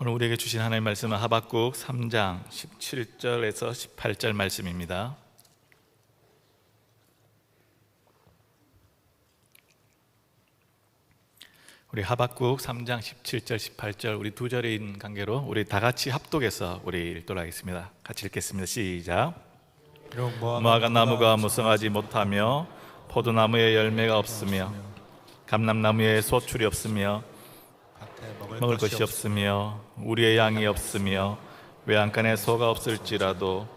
오늘 우리에게 주신 하나님의 말씀은 하박국 3장 17절에서 18절 말씀입니다. 우리 하박국 3장 17절 18절 우리 두 절인 관계로 우리 다 같이 합독해서 우리 읽도록 하겠습니다. 같이 읽겠습니다. 시작. 무화과 나무가 무성하지 못하며 포도나무에 열매가 없으며 감람나무에 소출이 없으며 먹을 것이 없으며 우리의 양이 없으며 외양간에 소가 없을지라도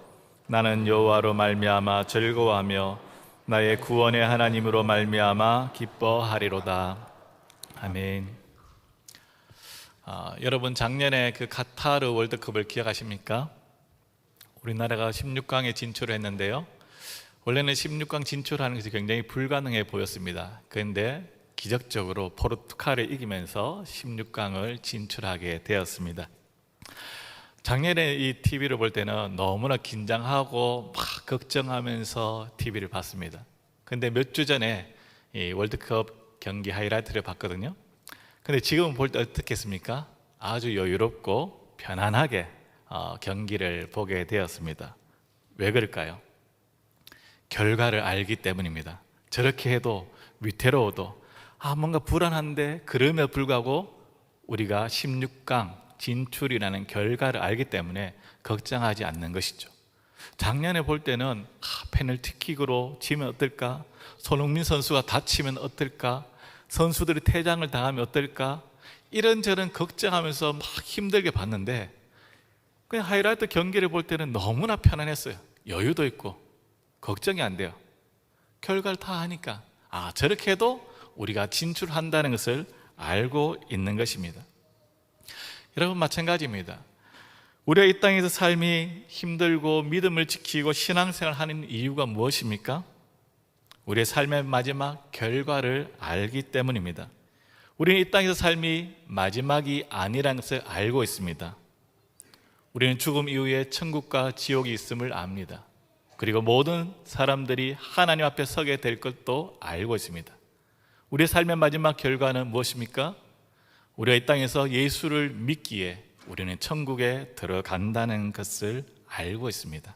나는 여호와로 말미암아 즐거워하며 나의 구원의 하나님으로 말미암아 기뻐하리로다. 아멘. 아, 여러분 작년에 그 카타르 월드컵을 기억하십니까? 우리나라가 16강에 진출했는데요. 원래는 16강 진출하는 것이 굉장히 불가능해 보였습니다. 그런데 기적적으로 포르투갈을 이기면서 16강을 진출하게 되었습니다. 작년에 이 TV를 볼 때는 너무나 긴장하고 막 걱정하면서 TV를 봤습니다. 근데 몇 주 전에 이 월드컵 경기 하이라이트를 봤거든요. 근데 지금 볼 때 어떻겠습니까? 아주 여유롭고 편안하게 어, 경기를 보게 되었습니다. 왜 그럴까요? 결과를 알기 때문입니다. 저렇게 해도 위태로워도 아 뭔가 불안한데 그럼에도 불구하고 우리가 16강 진출이라는 결과를 알기 때문에 걱정하지 않는 것이죠. 작년에 볼 때는 아, 페널티킥으로 지면 어떨까? 손흥민 선수가 다치면 어떨까? 선수들이 퇴장을 당하면 어떨까? 이런저런 걱정하면서 막 힘들게 봤는데 그냥 하이라이트 경기를 볼 때는 너무나 편안했어요. 여유도 있고 걱정이 안 돼요. 결과를 다 하니까 아 저렇게 해도 우리가 진출한다는 것을 알고 있는 것입니다. 여러분 마찬가지입니다. 우리가 이 땅에서 삶이 힘들고 믿음을 지키고 신앙생활을 하는 이유가 무엇입니까? 우리의 삶의 마지막 결과를 알기 때문입니다. 우리는 이 땅에서 삶이 마지막이 아니라는 것을 알고 있습니다. 우리는 죽음 이후에 천국과 지옥이 있음을 압니다. 그리고 모든 사람들이 하나님 앞에 서게 될 것도 알고 있습니다. 우리의 삶의 마지막 결과는 무엇입니까? 우리가 이 땅에서 예수를 믿기에 우리는 천국에 들어간다는 것을 알고 있습니다.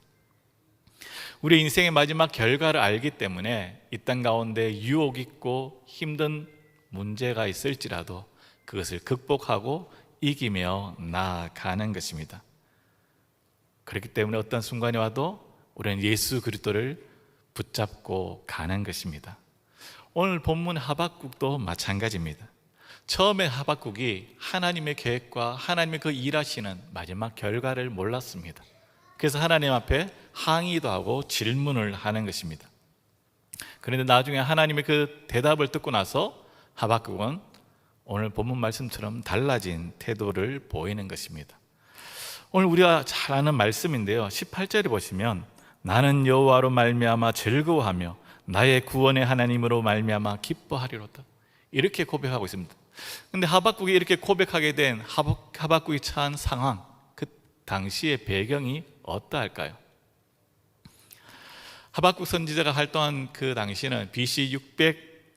우리 인생의 마지막 결과를 알기 때문에 이 땅 가운데 유혹 있고 힘든 문제가 있을지라도 그것을 극복하고 이기며 나아가는 것입니다. 그렇기 때문에 어떤 순간이 와도 우리는 예수 그리스도를 붙잡고 가는 것입니다. 오늘 본문 하박국도 마찬가지입니다. 처음에 하박국이 하나님의 계획과 하나님의 그 일하시는 마지막 결과를 몰랐습니다. 그래서 하나님 앞에 항의도 하고 질문을 하는 것입니다. 그런데 나중에 하나님의 그 대답을 듣고 나서 하박국은 오늘 본문 말씀처럼 달라진 태도를 보이는 것입니다. 오늘 우리가 잘 아는 말씀인데요. 18절에 보시면 나는 여호와로 말미암아 즐거워하며 나의 구원의 하나님으로 말미암아 기뻐하리로다. 이렇게 고백하고 있습니다. 근데 하박국이 이렇게 고백하게 된 하박국이 처한 상황, 그 당시의 배경이 어떠할까요? 하박국 선지자가 활동한 그 당시는 BC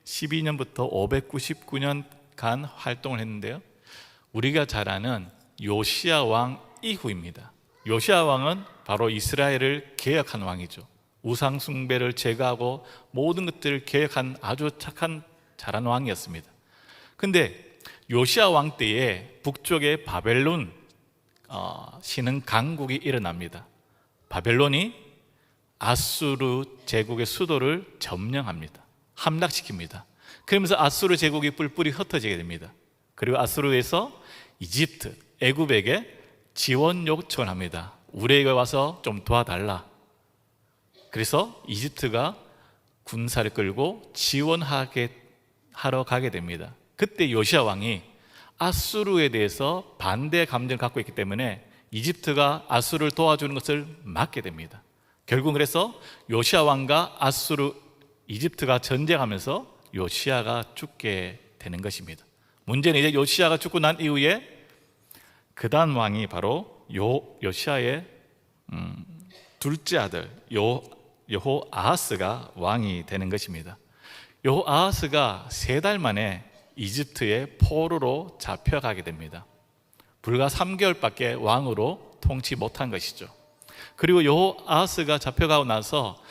612년부터 599년간 활동을 했는데요. 우리가 잘 아는 요시아 왕 이후입니다. 요시아 왕은 바로 이스라엘을 개혁한 왕이죠. 우상 숭배를 제거하고 모든 것들을 개혁한 아주 착한 잘한 왕이었습니다. 근데 요시아 왕 때에 북쪽에 바벨론 어, 신흥 강국이 일어납니다. 바벨론이 아수르 제국의 수도를 점령합니다. 함락시킵니다. 그러면서 아수르 제국이 뿔뿔이 흩어지게 됩니다. 그리고 아수르에서 이집트, 애굽에게 지원 요청을 합니다. 우리에게 와서 좀 도와달라. 그래서 이집트가 군사를 끌고 지원하게 하러 가게 됩니다. 그때 요시아 왕이 아수르에 대해서 반대 감정을 갖고 있기 때문에 이집트가 아수르를 도와주는 것을 막게 됩니다. 결국 그래서 요시아 왕과 아수르 이집트가 전쟁하면서 요시아가 죽게 되는 것입니다. 문제는 이제 요시아가 죽고 난 이후에 그다음 왕이 바로 요 요시아의 음, 둘째 아들 요 여호 아하스가 왕이 되는 것입니다. 여호 아하스가 세 달 만에 이집트의 포로로 잡혀가게 됩니다. 불과 3개월밖에 왕으로 통치 못한 것이죠. 그리고 여호아스가 잡혀가고 나서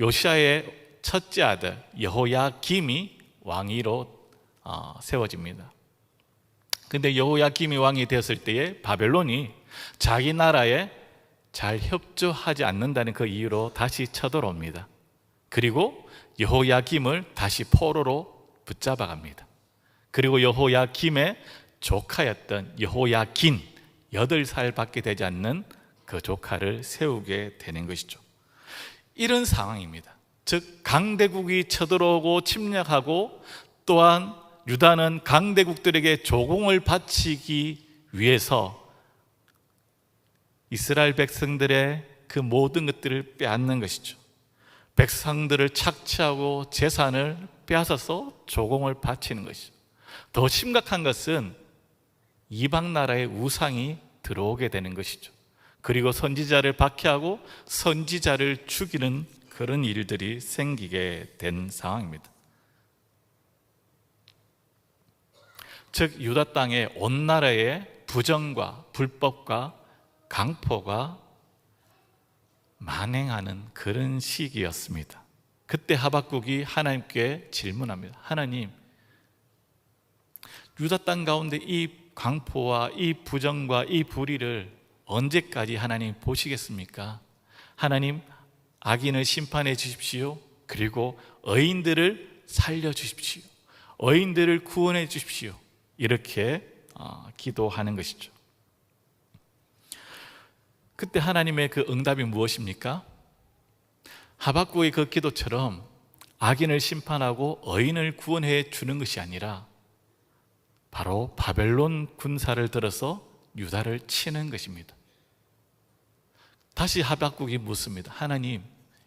요시아의 첫째 아들 여호야김이 왕위로 어, 세워집니다. 근데 여호야김이 왕이 되었을 때에 바벨론이 자기 나라에 잘 협조하지 않는다는 그 이유로 다시 쳐들어옵니다. 그리고 여호야김을 다시 포로로 붙잡아 갑니다. 그리고 여호야김의 조카였던 여호야긴 여덟 살밖에 되지 않는 그 조카를 세우게 되는 것이죠. 이런 상황입니다. 즉 강대국이 쳐들어오고 침략하고 또한 유다는 강대국들에게 조공을 바치기 위해서 이스라엘 백성들의 그 모든 것들을 빼앗는 것이죠. 백성들을 착취하고 재산을 빼앗아서 조공을 바치는 것이죠. 더 심각한 것은 이방 나라의 우상이 들어오게 되는 것이죠. 그리고 선지자를 박해하고 선지자를 죽이는 그런 일들이 생기게 된 상황입니다. 즉 유다 땅의 온 나라의 부정과 불법과 강포가 만행하는 그런 시기였습니다. 그때 하박국이 하나님께 질문합니다. 하나님, 유다 땅 가운데 이 강포와 이 부정과 이 불의를 언제까지 하나님 보시겠습니까? 하나님, 악인을 심판해 주십시오. 그리고 의인들을 살려 주십시오. 의인들을 구원해 주십시오. 이렇게 어, 기도하는 것이죠. 그때 하나님의 그 응답이 무엇입니까? 하박국의 그 기도처럼 악인을 심판하고 의인을 구원해 주는 것이 아니라 바로 바벨론 군사를 들어서 유다를 치는 것입니다. 다시 하박국이 묻습니다. 하나님,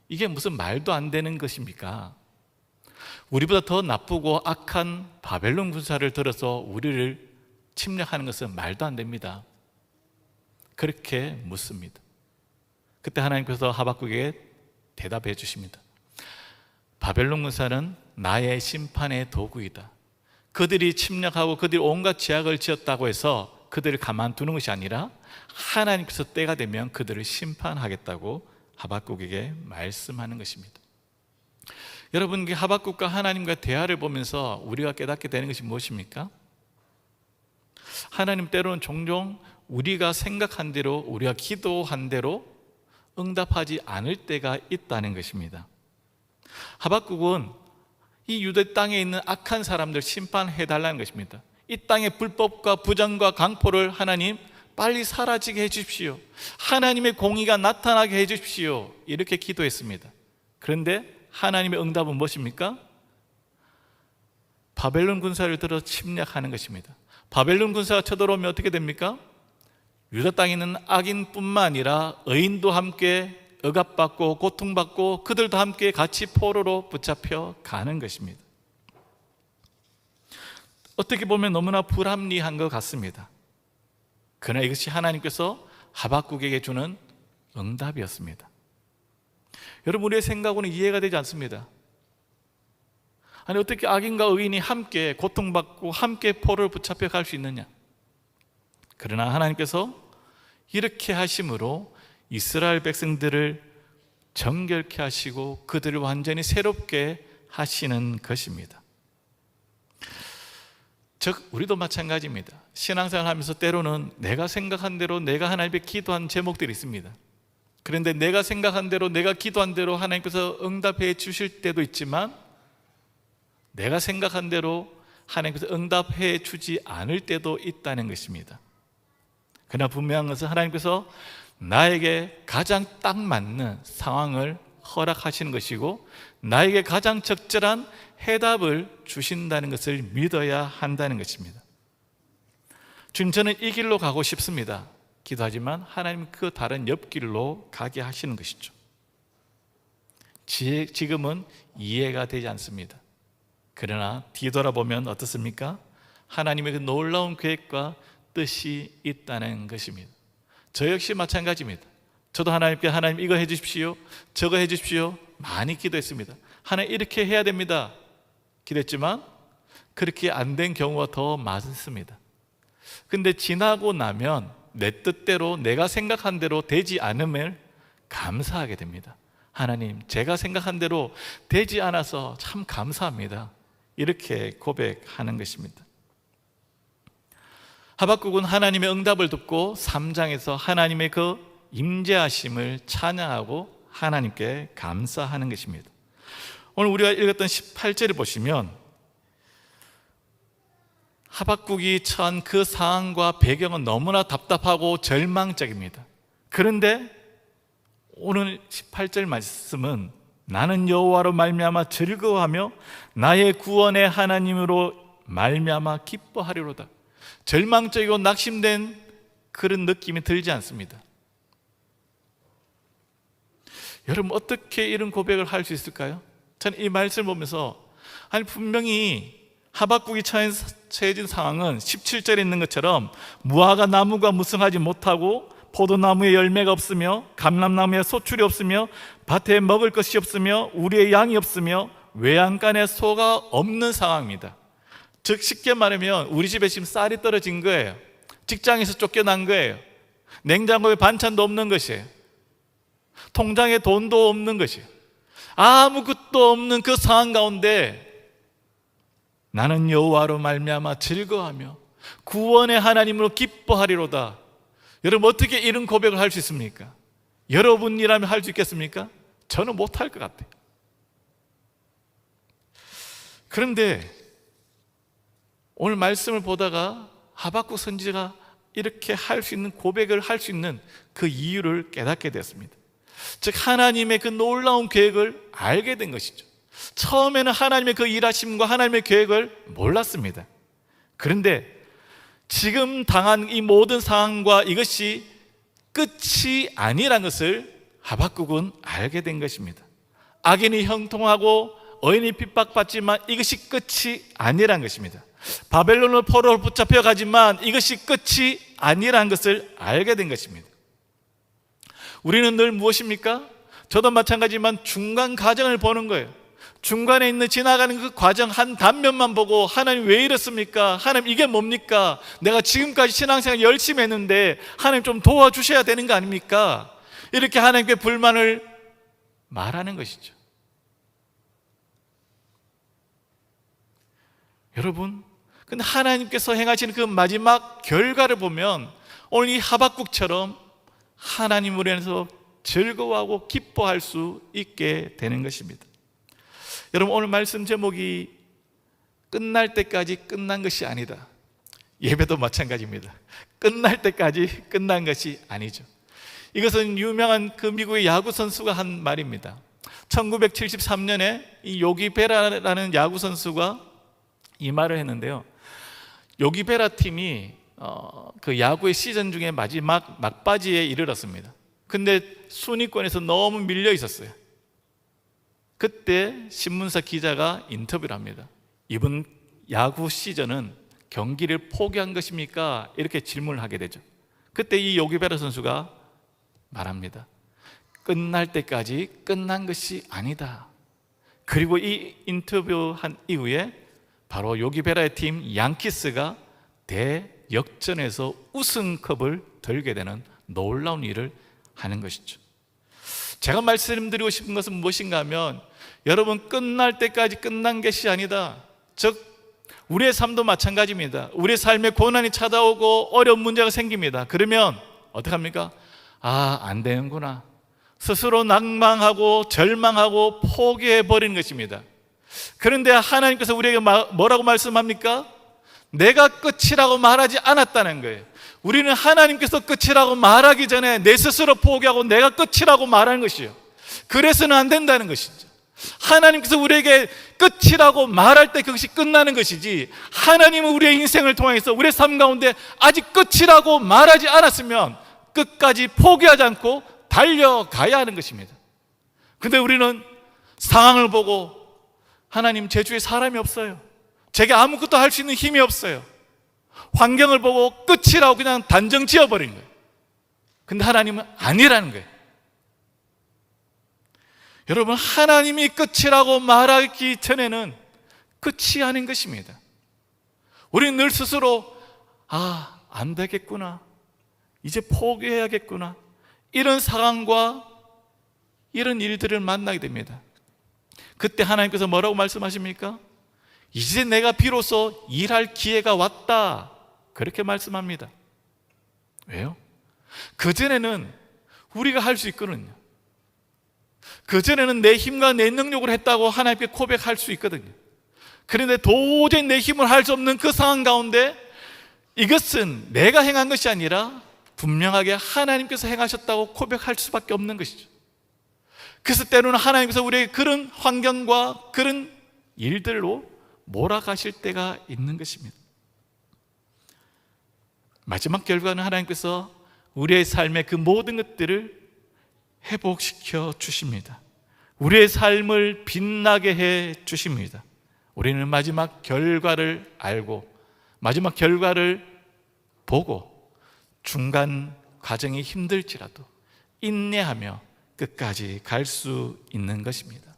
이게 무슨 말도 안 되는 것입니까? 우리보다 더 나쁘고 악한 바벨론 군사를 들어서 우리를 침략하는 것은 말도 안 됩니다. 그렇게 묻습니다. 그때 하나님께서 하박국에게 대답해 주십니다. 바벨론 군사는 나의 심판의 도구이다. 그들이 침략하고 그들이 온갖 죄악을 지었다고 해서 그들을 가만두는 것이 아니라 하나님께서 때가 되면 그들을 심판하겠다고 하박국에게 말씀하는 것입니다. 여러분, 하박국과 하나님과 대화를 보면서 우리가 깨닫게 되는 것이 무엇입니까? 하나님 때로는 종종 우리가 생각한 대로 우리가 기도한 대로 응답하지 않을 때가 있다는 것입니다. 하박국은 이 유대 땅에 있는 악한 사람들 심판해 달라는 것입니다. 이 땅의 불법과 부정과 강포를 하나님 빨리 사라지게 해 주십시오. 하나님의 공의가 나타나게 해 주십시오. 이렇게 기도했습니다. 그런데 하나님의 응답은 무엇입니까? 바벨론 군사를 들어 침략하는 것입니다. 바벨론 군사가 쳐들어오면 어떻게 됩니까? 유다 땅에 있는 악인뿐만 아니라 의인도 함께 억압받고 고통받고 그들도 함께 같이 포로로 붙잡혀 가는 것입니다. 어떻게 보면 너무나 불합리한 것 같습니다. 그러나 이것이 하나님께서 하박국에게 주는 응답이었습니다. 여러분 우리의 생각으로는 이해가 되지 않습니다. 아니 어떻게 악인과 의인이 함께 고통받고 함께 포를 붙잡혀 갈 수 있느냐? 그러나 하나님께서 이렇게 하심으로 이스라엘 백성들을 정결케 하시고 그들을 완전히 새롭게 하시는 것입니다. 즉 우리도 마찬가지입니다. 신앙생활 하면서 때로는 내가 생각한 대로 내가 하나님께 기도한 제목들이 있습니다. 그런데 내가 생각한 대로 내가 기도한 대로 하나님께서 응답해 주실 때도 있지만 내가 생각한 대로 하나님께서 응답해 주지 않을 때도 있다는 것입니다. 그러나 분명한 것은 하나님께서 나에게 가장 딱 맞는 상황을 허락하시는 것이고 나에게 가장 적절한 해답을 주신다는 것을 믿어야 한다는 것입니다. 지금 저는 이 길로 가고 싶습니다. 기도하지만 하나님 그 다른 옆길로 가게 하시는 것이죠. 지금은 이해가 되지 않습니다. 그러나 뒤돌아보면 어떻습니까? 하나님의 그 놀라운 계획과 뜻이 있다는 것입니다. 저 역시 마찬가지입니다. 저도 하나님께 하나님 이거 해 주십시오. 저거 해 주십시오. 많이 기도했습니다. 하나님 이렇게 해야 됩니다. 기도했지만 그렇게 안 된 경우가 더 많습니다. 근데 지나고 나면 내 뜻대로 내가 생각한 대로 되지 않음을 감사하게 됩니다. 하나님, 제가 생각한 대로 되지 않아서 참 감사합니다. 이렇게 고백하는 것입니다. 하박국은 하나님의 응답을 듣고 3장에서 하나님의 그 임재하심을 찬양하고 하나님께 감사하는 것입니다. 오늘 우리가 읽었던 18절을 보시면 하박국이 처한 그 상황과 배경은 너무나 답답하고 절망적입니다. 그런데 오늘 18절 말씀은 나는 여호와로 말미암아 즐거워하며 나의 구원의 하나님으로 말미암아 기뻐하리로다. 절망적이고 낙심된 그런 느낌이 들지 않습니다. 여러분 어떻게 이런 고백을 할 수 있을까요? 저는 이 말씀을 보면서 아니 분명히 하박국이 처해진 상황은 17절에 있는 것처럼 무화과 나무가 무성하지 못하고 포도나무에 열매가 없으며 감람나무에 소출이 없으며 밭에 먹을 것이 없으며 우리의 양이 없으며 외양간에 소가 없는 상황입니다. 즉 쉽게 말하면 우리 집에 지금 쌀이 떨어진 거예요. 직장에서 쫓겨난 거예요. 냉장고에 반찬도 없는 것이에요. 통장에 돈도 없는 것이에요. 아무것도 없는 그 상황 가운데 나는 여호와로 말미암아 즐거워하며 구원의 하나님으로 기뻐하리로다. 여러분 어떻게 이런 고백을 할 수 있습니까? 여러분이라면 할 수 있겠습니까? 저는 못할 것 같아요. 그런데 오늘 말씀을 보다가 하박국 선지자가 이렇게 할 수 있는 고백을 할 수 있는 그 이유를 깨닫게 되었습니다. 즉 하나님의 그 놀라운 계획을 알게 된 것이죠. 처음에는 하나님의 그 일하심과 하나님의 계획을 몰랐습니다. 그런데 지금 당한 이 모든 상황과 이것이 끝이 아니란 것을 하박국은 알게 된 것입니다. 악인이 형통하고 어인이 핍박받지만 이것이 끝이 아니란 것입니다. 바벨론을 포로로 붙잡혀 가지만 이것이 끝이 아니란 것을 알게 된 것입니다. 우리는 늘 무엇입니까? 저도 마찬가지지만 중간 과정을 보는 거예요. 중간에 있는 지나가는 그 과정 한 단면만 보고 하나님 왜 이렇습니까? 하나님 이게 뭡니까? 내가 지금까지 신앙생활 열심히 했는데 하나님 좀 도와주셔야 되는 거 아닙니까? 이렇게 하나님께 불만을 말하는 것이죠. 여러분, 근데 하나님께서 행하시는 그 마지막 결과를 보면 오늘 이 하박국처럼 하나님으로 인해서 즐거워하고 기뻐할 수 있게 되는 것입니다. 여러분 오늘 말씀 제목이 끝날 때까지 끝난 것이 아니다. 예배도 마찬가지입니다. 끝날 때까지 끝난 것이 아니죠. 이것은 유명한 그 미국의 야구 선수가 한 말입니다. 1973년에 이 요기 베라라는 야구 선수가 이 말을 했는데요. 요기 베라 팀이 어, 그 야구의 시즌 중에 마지막 막바지에 이르렀습니다. 근데 순위권에서 너무 밀려 있었어요. 그때 신문사 기자가 인터뷰를 합니다. 이번 야구 시즌은 경기를 포기한 것입니까? 이렇게 질문을 하게 되죠. 그때 이 요기베라 선수가 말합니다. 끝날 때까지 끝난 것이 아니다. 그리고 이 인터뷰한 이후에 바로 요기베라의 팀 양키스가 대역전에서 우승컵을 들게 되는 놀라운 일을 하는 것이죠. 제가 말씀드리고 싶은 것은 무엇인가 하면 여러분 끝날 때까지 끝난 것이 아니다. 즉 우리의 삶도 마찬가지입니다. 우리의 삶에 고난이 찾아오고 어려운 문제가 생깁니다. 그러면 어떡합니까? 아, 안 되는구나. 스스로 낭망하고 절망하고 포기해 버리는 것입니다. 그런데 하나님께서 우리에게 뭐라고 말씀합니까? 내가 끝이라고 말하지 않았다는 거예요. 우리는 하나님께서 끝이라고 말하기 전에 내 스스로 포기하고 내가 끝이라고 말하는 것이요. 그래서는 안 된다는 것이죠. 하나님께서 우리에게 끝이라고 말할 때 그것이 끝나는 것이지 하나님은 우리의 인생을 통해서 우리의 삶 가운데 아직 끝이라고 말하지 않았으면 끝까지 포기하지 않고 달려가야 하는 것입니다. 근데 우리는 상황을 보고 하나님 제 주에 사람이 없어요. 제게 아무것도 할 수 있는 힘이 없어요. 환경을 보고 끝이라고 그냥 단정 지어버린 거예요. 근데 하나님은 아니라는 거예요. 여러분, 하나님이 끝이라고 말하기 전에는 끝이 아닌 것입니다. 우리는 늘 스스로, 아, 안 되겠구나. 이제 포기해야겠구나. 이런 상황과 이런 일들을 만나게 됩니다. 그때 하나님께서 뭐라고 말씀하십니까? 이제 내가 비로소 일할 기회가 왔다. 그렇게 말씀합니다. 왜요? 그전에는 우리가 할 수 있거든요. 그전에는 내 힘과 내 능력으로 했다고 하나님께 고백할 수 있거든요. 그런데 도저히 내 힘을 할 수 없는 그 상황 가운데 이것은 내가 행한 것이 아니라 분명하게 하나님께서 행하셨다고 고백할 수밖에 없는 것이죠. 그래서 때로는 하나님께서 우리의 그런 환경과 그런 일들로 몰아가실 때가 있는 것입니다. 마지막 결과는 하나님께서 우리의 삶의 그 모든 것들을 회복시켜 주십니다. 우리의 삶을 빛나게 해 주십니다. 우리는 마지막 결과를 알고 마지막 결과를 보고 중간 과정이 힘들지라도 인내하며 끝까지 갈 수 있는 것입니다.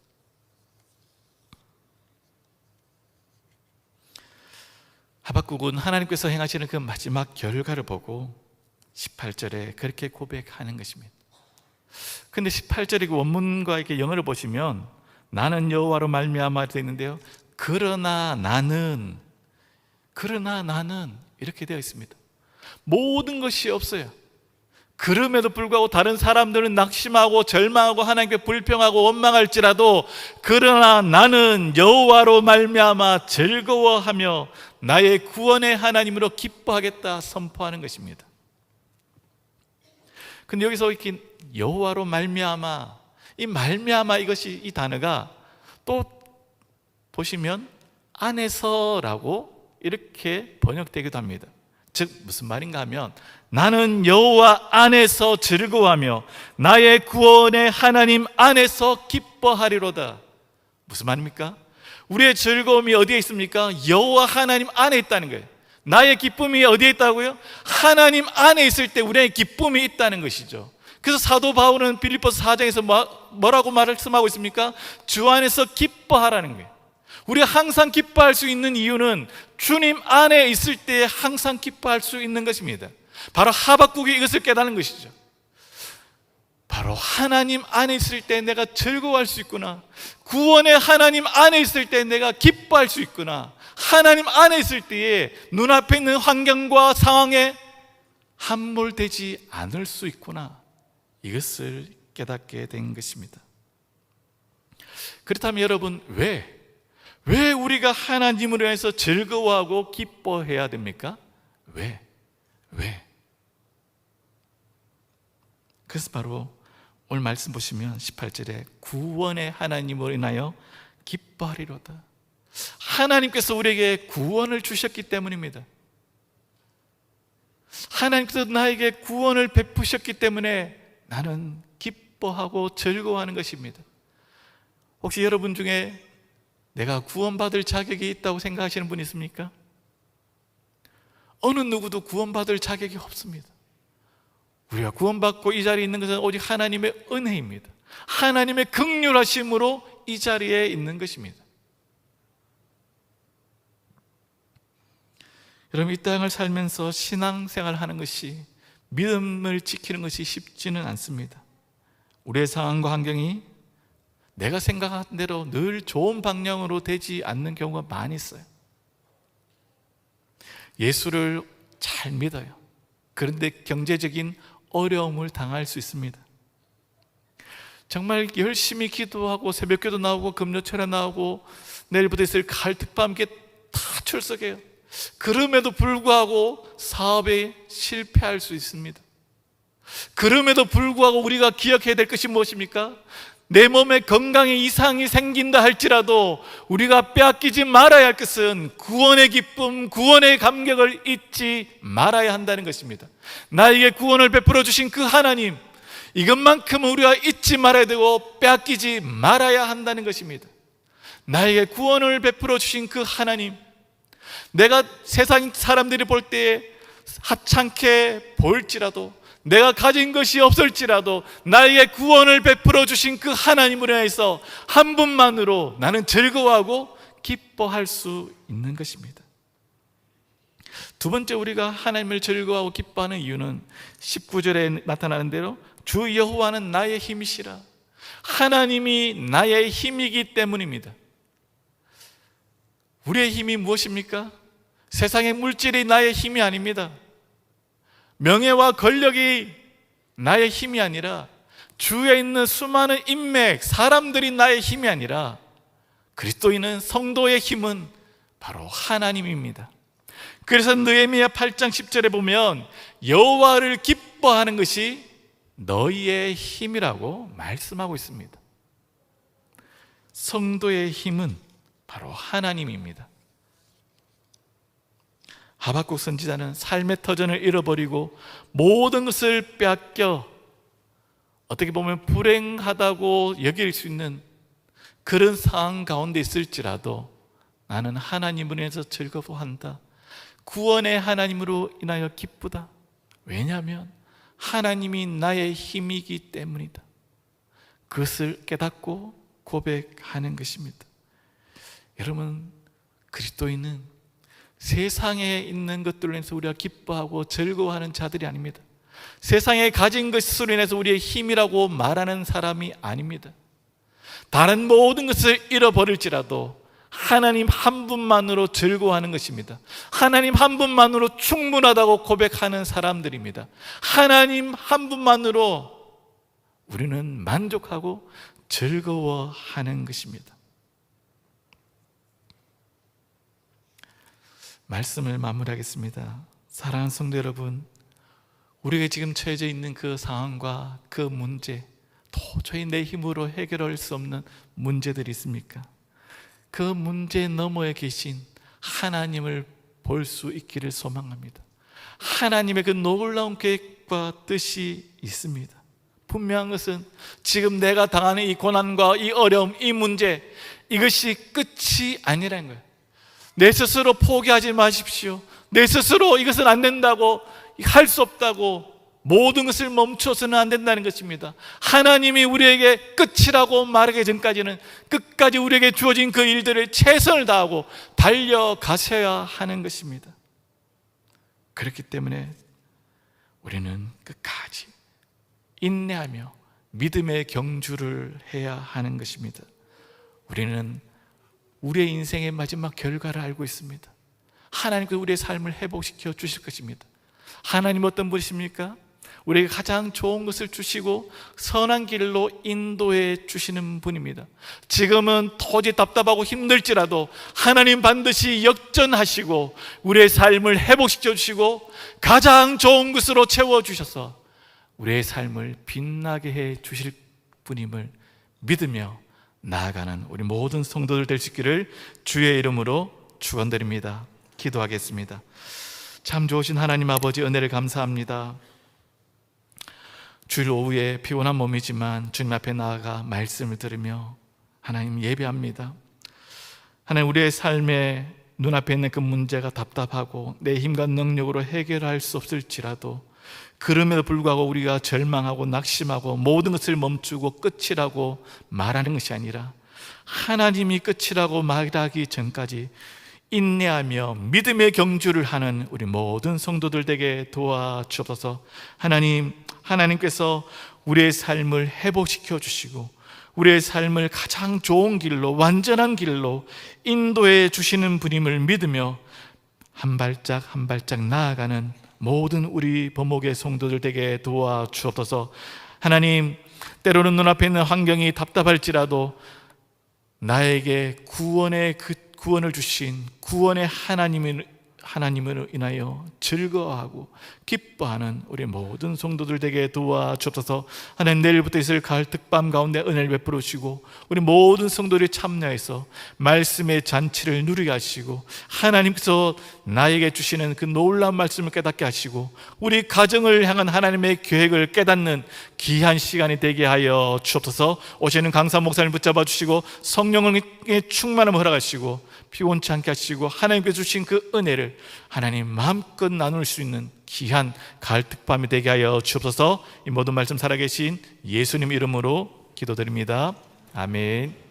하박국은 하나님께서 행하시는 그 마지막 결과를 보고 18절에 그렇게 고백하는 것입니다. 근데 18절의 그 원문과 이렇게 영어를 보시면 나는 여호와로 말미암아 되어 있는데요. 그러나 나는 그러나 나는 이렇게 되어 있습니다. 모든 것이 없어요. 그럼에도 불구하고 다른 사람들은 낙심하고 절망하고 하나님께 불평하고 원망할지라도 그러나 나는 여호와로 말미암아 즐거워하며 나의 구원의 하나님으로 기뻐하겠다 선포하는 것입니다. 근데 여기서 이렇게 여호와로 말미암아 이 말미암아 이것이 이 단어가 또 보시면 안에서라고 이렇게 번역되기도 합니다. 즉 무슨 말인가 하면 나는 여호와 안에서 즐거워하며 나의 구원의 하나님 안에서 기뻐하리로다. 무슨 말입니까? 우리의 즐거움이 어디에 있습니까? 여호와 하나님 안에 있다는 거예요. 나의 기쁨이 어디에 있다고요? 하나님 안에 있을 때 우리의 기쁨이 있다는 것이죠. 그래서 사도 바울은 빌립보서 4장에서 뭐, 뭐라고 말씀하고 있습니까? 주 안에서 기뻐하라는 거예요. 우리가 항상 기뻐할 수 있는 이유는 주님 안에 있을 때 항상 기뻐할 수 있는 것입니다. 바로 하박국이 이것을 깨닫는 것이죠. 바로 하나님 안에 있을 때 내가 즐거워할 수 있구나. 구원의 하나님 안에 있을 때 내가 기뻐할 수 있구나. 하나님 안에 있을 때에 눈앞에 있는 환경과 상황에 함몰되지 않을 수 있구나. 이것을 깨닫게 된 것입니다. 그렇다면 여러분, 왜, 왜 우리가 하나님으로 인해서 즐거워하고 기뻐해야 됩니까? 왜? 왜? 그래서 바로 오늘 말씀 보시면 18절에 구원의 하나님으로 인하여 기뻐하리로다. 하나님께서 우리에게 구원을 주셨기 때문입니다. 하나님께서 나에게 구원을 베푸셨기 때문에 나는 기뻐하고 즐거워하는 것입니다. 혹시 여러분 중에 내가 구원받을 자격이 있다고 생각하시는 분 있습니까? 어느 누구도 구원받을 자격이 없습니다. 우리가 구원받고 이 자리에 있는 것은 오직 하나님의 은혜입니다. 하나님의 극률하심으로 이 자리에 있는 것입니다. 여러분 이 땅을 살면서 신앙생활 하는 것이 믿음을 지키는 것이 쉽지는 않습니다. 우리의 상황과 환경이 내가 생각한 대로 늘 좋은 방향으로 되지 않는 경우가 많이 있어요. 예수를 잘 믿어요. 그런데 경제적인 어려움을 당할 수 있습니다. 정말 열심히 기도하고 새벽 기도 나오고 금요철에 나오고 내일부터 있을 가을 특파함께 다 출석해요. 그럼에도 불구하고 사업에 실패할 수 있습니다. 그럼에도 불구하고 우리가 기억해야 될 것이 무엇입니까? 내 몸에 건강에 이상이 생긴다 할지라도 우리가 빼앗기지 말아야 할 것은 구원의 기쁨, 구원의 감격을 잊지 말아야 한다는 것입니다. 나에게 구원을 베풀어 주신 그 하나님, 이것만큼 우리가 잊지 말아야 되고 빼앗기지 말아야 한다는 것입니다. 나에게 구원을 베풀어 주신 그 하나님, 내가 세상 사람들이 볼 때에 하찮게 보일지라도 내가 가진 것이 없을지라도 나에게 구원을 베풀어 주신 그 하나님을 위해서 한 분만으로 나는 즐거워하고 기뻐할 수 있는 것입니다. 두 번째 우리가 하나님을 즐거워하고 기뻐하는 이유는 19절에 나타나는 대로 주 여호와는 나의 힘이시라. 하나님이 나의 힘이기 때문입니다. 우리의 힘이 무엇입니까? 세상의 물질이 나의 힘이 아닙니다. 명예와 권력이 나의 힘이 아니라 주에 있는 수많은 인맥, 사람들이 나의 힘이 아니라 그리스도인은 성도의 힘은 바로 하나님입니다. 그래서 느헤미야 8장 10절에 보면 여호와를 기뻐하는 것이 너희의 힘이라고 말씀하고 있습니다. 성도의 힘은 바로 하나님입니다. 하박국 선지자는 삶의 터전을 잃어버리고 모든 것을 빼앗겨 어떻게 보면 불행하다고 여길 수 있는 그런 상황 가운데 있을지라도 나는 하나님을 인해서 즐거워한다. 구원의 하나님으로 인하여 기쁘다. 왜냐하면 하나님이 나의 힘이기 때문이다. 그것을 깨닫고 고백하는 것입니다. 여러분, 그리스도인은 세상에 있는 것들로 인해서 우리가 기뻐하고 즐거워하는 자들이 아닙니다. 세상에 가진 것으로 인해서 우리의 힘이라고 말하는 사람이 아닙니다. 다른 모든 것을 잃어버릴지라도 하나님 한 분만으로 즐거워하는 것입니다. 하나님 한 분만으로 충분하다고 고백하는 사람들입니다. 하나님 한 분만으로 우리는 만족하고 즐거워하는 것입니다. 말씀을 마무리하겠습니다. 사랑하는 성도 여러분, 우리가 지금 처해져 있는 그 상황과 그 문제, 도저히 내 힘으로 해결할 수 없는 문제들이 있습니까? 그 문제 너머에 계신 하나님을 볼 수 있기를 소망합니다. 하나님의 그 놀라운 계획과 뜻이 있습니다. 분명한 것은 지금 내가 당하는 이 고난과 이 어려움, 이 문제, 이것이 끝이 아니라는 거예요. 내 스스로 포기하지 마십시오. 내 스스로 이것은 안 된다고, 할 수 없다고, 모든 것을 멈춰서는 안 된다는 것입니다. 하나님이 우리에게 끝이라고 말하기 전까지는 끝까지 우리에게 주어진 그 일들을 최선을 다하고 달려가셔야 하는 것입니다. 그렇기 때문에 우리는 끝까지 인내하며 믿음의 경주를 해야 하는 것입니다. 우리는 우리의 인생의 마지막 결과를 알고 있습니다. 하나님께서 우리의 삶을 회복시켜 주실 것입니다. 하나님 어떤 분이십니까? 우리에게 가장 좋은 것을 주시고 선한 길로 인도해 주시는 분입니다. 지금은 도저히 답답하고 힘들지라도 하나님 반드시 역전하시고 우리의 삶을 회복시켜 주시고 가장 좋은 것으로 채워 주셔서 우리의 삶을 빛나게 해 주실 분임을 믿으며 나아가는 우리 모든 성도들 될 수 있기를 주의 이름으로 축원드립니다. 기도하겠습니다. 참 좋으신 하나님 아버지 은혜를 감사합니다. 주일 오후에 피곤한 몸이지만 주님 앞에 나아가 말씀을 들으며 하나님 예배합니다. 하나님 우리의 삶에 눈앞에 있는 그 문제가 답답하고 내 힘과 능력으로 해결할 수 없을지라도 그럼에도 불구하고 우리가 절망하고 낙심하고 모든 것을 멈추고 끝이라고 말하는 것이 아니라 하나님이 끝이라고 말하기 전까지 인내하며 믿음의 경주를 하는 우리 모든 성도들 되게 도와주옵소서. 하나님, 하나님께서 우리의 삶을 회복시켜 주시고 우리의 삶을 가장 좋은 길로, 완전한 길로 인도해 주시는 분임을 믿으며 한 발짝 한 발짝 나아가는 모든 우리 범목의 성도들 되게 도와 주옵소서. 하나님, 때로는 눈앞에 있는 환경이 답답할지라도 나에게 구원의 그 구원을 주신 구원의 하나님을 하나님으로 인하여 즐거워하고 기뻐하는 우리 모든 성도들 되게 도와주옵소서. 하나님 내일부터 있을 가을 특밤 가운데 은혜를 베풀어 주시고 우리 모든 성도들이 참여해서 말씀의 잔치를 누리게 하시고 하나님께서 나에게 주시는 그 놀라운 말씀을 깨닫게 하시고 우리 가정을 향한 하나님의 계획을 깨닫는 귀한 시간이 되게 하여 주옵소서. 오시는 강사 목사님 붙잡아 주시고 성령의 충만함을 허락하시고 피곤치 않게 하시고 하나님께 주신 그 하나님 마음껏 나눌 수 있는 귀한 가을 특밤이 되게 하여 주옵소서 이 모든 말씀 살아계신 예수님 이름으로 기도드립니다. 아멘.